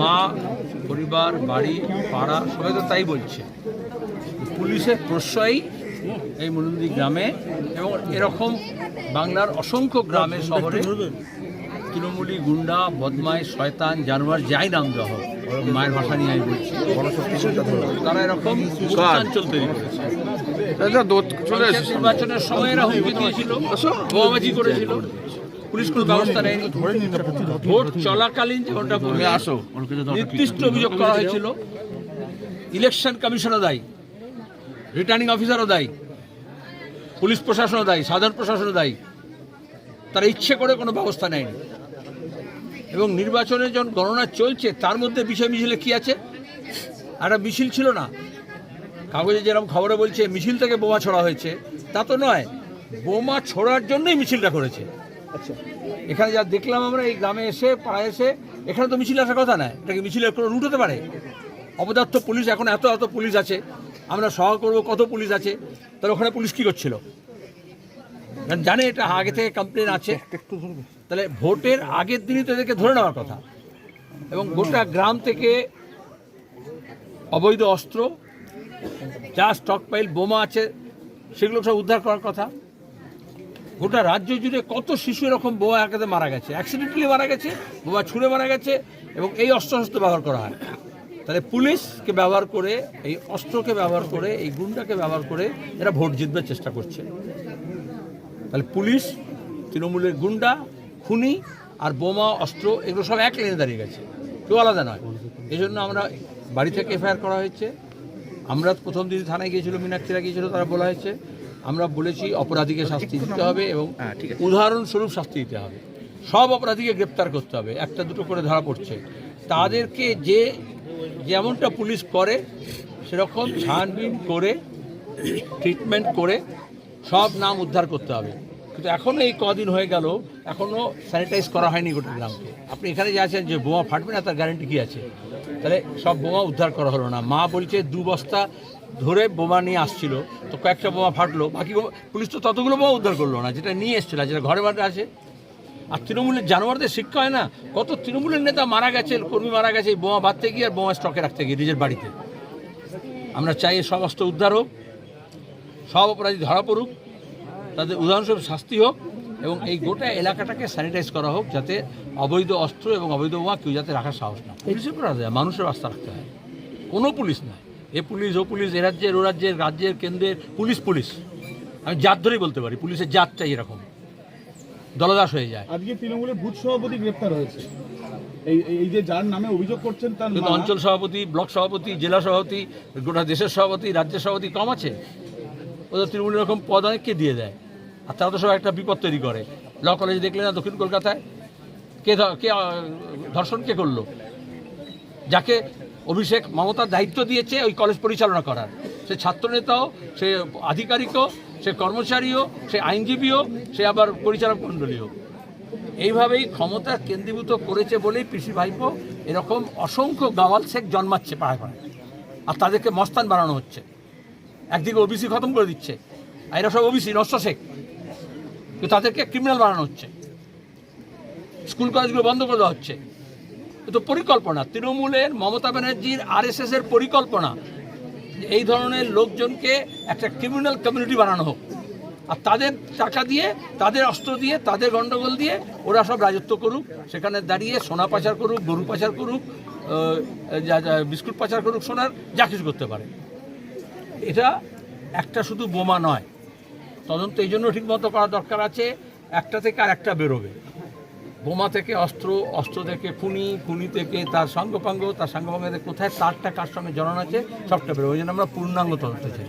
মা পরিবার বাড়ি পাড়া সবাই তো তাই বলছে। পুলিশের প্রশ্রয়ই এই মনুন্দি গ্রামে এবং এরকম বাংলার অসংখ্য গ্রামে শহরে তৃণমূলী গুন্ডা বদমাই শয়তান জানোয়ার যাই নাম দেওয়া হোক মায়ের ভাষা নিয়ে আমি বলছি। তারা এরকম তৈরি করেছে। নির্বাচনের সময় এরা হুমকি দিয়েছিল বোমাবাজি করেছিল। পুলিশ কোনো ব্যবস্থা নেয়নি। ভোট চলাকালীন বললে আসো নির্দিষ্ট অভিযোগ করা হয়েছিল। ইলেকশন কমিশনও দায়ী রিটার্নিং অফিসারও দায়ী পুলিশ প্রশাসনও দায়ী সাধারণ প্রশাসনও দায়ী। তারা ইচ্ছে করে কোনো ব্যবস্থা নেয়নি। এবং নির্বাচনে যখন গণনা চলছে তার মধ্যে বিষয় মিছিলে কি আছে? একটা মিছিল ছিল না? কাগজে যেরকম খবরে বলছে মিছিল থেকে বোমা ছড়া হয়েছে। তা তো নয় বোমা ছোড়ার জন্যই মিছিলটা করেছে। এখানে যা দেখলাম আমরা, এই গ্রামে এসে, পাড়ায় এসে, এখানে তো মিছিল আসার কথা নয় এটা কি মিছিলের কোনো রুট হতে পারে? অপদার্থ পুলিশ, এখন এত এত পুলিশ আছে, আমরা সহ করব কত পুলিশ আছে, তাহলে ওখানে পুলিশ কী করছিল? জানে এটা আগে থেকে কমপ্লেন আছে। তাহলে ভোটের আগের দিনই তো এদেরকে ধরে নেওয়ার কথা। এবং গোটা গ্রাম থেকে অবৈধ অস্ত্র, যা স্টক পাইল বোমা আছে, সেগুলো সব উদ্ধার করার কথা। গোটা রাজ্য জুড়ে কত শিশু এরকম বোয়া আঘাতে মারা গেছে? অ্যাক্সিডেন্টালি মারা গেছে বোমা ছুঁড়ে মারা গেছে, এবং এই অস্ত্র ব্যবহার করা হয়। তাহলে পুলিশকে ব্যবহার করে, এই অস্ত্রকে ব্যবহার করে, এই গুন্ডাকে ব্যবহার করে এরা ভোট জিতবার চেষ্টা করছে। তাহলে পুলিশ, তৃণমূলের গুন্ডা, খুনি আর বোমা, অস্ত্র, এগুলো সব এক লেনে দাঁড়িয়ে গেছে। কেউ আলাদা নয়। এই জন্য আমরা বাড়ি থেকে এফআইআর করা হয়েছে। আমরা প্রথম দিন থানায় গিয়েছিল, মীনাক্ষীরা গিয়েছিল, তারা বলা হয়েছে আমরা বলেছি অপরাধীকে শাস্তি দিতে হবে এবং উদাহরণস্বরূপ শাস্তি দিতে হবে। সব অপরাধীকে গ্রেপ্তার করতে হবে একটা দুটো করে ধরা পড়ছে। তাদেরকে যে যেমনটা পুলিশ করে সেরকম ছানবিন করে ট্রিটমেন্ট করে সব নাম উদ্ধার করতে হবে। কিন্তু এখনও এই কদিন হয়ে গেল এখনও স্যানিটাইজ করা হয়নি গোটা গ্রামকে। আপনি এখানে যে আছেন যে বোমা ফাটবে না, তার গ্যারেন্টি কী আছে? তাহলে সব বোমা উদ্ধার করা হলো না। মা বলছে দু বস্তা ধরে বোমা নিয়ে আসছিল, তো কয়েকটা বোমা ফাটলো, বাকি পুলিশ তো ততগুলো বোমা উদ্ধার করল না, যেটা নিয়ে এসছিল যেটা ঘরে বাড়ি আছে। আর তৃণমূলের জানোয়ারদের শিক্ষা হয় না? কত তৃণমূলের নেতা মারা গেছে, কর্মী মারা গেছে বোমা বাঁধতে গিয়ে আর বোমা স্টকে রাখতে গিয়ে নিজের বাড়িতে। আমরা চাই সমস্ত উদ্ধার হোক, সব অপরাধী ধরা পড়ুক তাদের উদাহরণস্বরূপ শাস্তি হোক এবং এই গোটা এলাকাটাকে স্যানিটাইজ করা হোক যাতে অবৈধ অস্ত্র এবং অবৈধ বোমা কেউ যাতে রাখার সাহস না পুলিশের করা যায় মানুষের রাস্তা রাখতে হয়। কোনো পুলিশ নয় এ পুলিশ ও পুলিশ এ রাজ্যের ও রাজ্যের রাজ্যের কেন্দ্রের পুলিশ পুলিশ। আমি জাত ধরেই বলতে পারি পুলিশের জাতটাই এরকম। দলদাস হয়ে যায়। আজকে তৃণমূলের বুথ সভাপতি গ্রেপ্তার হয়েছে। এই এই যে যার নামে অভিযোগ করছেন তার অঞ্চল সভাপতি ব্লক সভাপতি জেলা সভাপতি গোটা দেশের সভাপতি রাজ্যের সভাপতি কম আছে। ওদের তৃণমূল এরকম পদ অনেককে দিয়ে দেয়? আর তারা তো সব একটা বিপদ তৈরি করে। ল কলেজে দেখলে না দক্ষিণ কলকাতায়? কে কে ধর্ষণ কে করল? যাকে অভিষেক মমতার দায়িত্ব দিয়েছে ওই কলেজ পরিচালনা করার। সে ছাত্রনেতাও, সে আধিকারিকও, সে কর্মচারীও, সে আইনজীবীও, সে আবার পরিচালক মণ্ডলীও। এইভাবেই ক্ষমতা কেন্দ্রীভূত করেছে বলেই পিসি ভাইপো এরকম অসংখ্য গাওয়াল শেখ জন্মাচ্ছে পাড়ায় পাড়ায়। আর তাদেরকে মস্তান বানানো হচ্ছে। একদিকে ওবিসি খতম করে দিচ্ছে, আর এরা সব ওবিসি নষ্ট শেখ। কিন্তু তাদেরকে ক্রিমিনাল বানানো হচ্ছে। স্কুল কলেজগুলো বন্ধ করে দেওয়া হচ্ছে। তো পরিকল্পনা। তৃণমূলের মমতা ব্যানার্জির আরএসএস এর পরিকল্পনা এই ধরনের লোকজনকে একটা ক্রিমিনাল কমিউনিটি বানানো হোক। আর তাদের টাকা দিয়ে, তাদের অস্ত্র দিয়ে, তাদের গন্ডগোল দিয়ে ওরা সব রাজত্ব করুক। সেখানে দাঁড়িয়ে সোনা পাচার করুক, গরু পাচার করুক বিস্কুট পাচার করুক, সোনার যা কিছু করতে পারে। এটা একটা শুধু বোমা নয়। তদন্ত এই জন্য ঠিকমতো করা দরকার আছে, একটা থেকে আর একটা বেরোবে। বোমা থেকে অস্ত্র অস্ত্র থেকে খুনি খুনি থেকে তার সঙ্গপাঙ্গ, তার সঙ্গপাঙ্গে কোথায় তারটা কার সঙ্গে জড়ানো আছে, সবটা বেরোবে। ওই জন্য আমরা পূর্ণাঙ্গ তদন্ত চাই।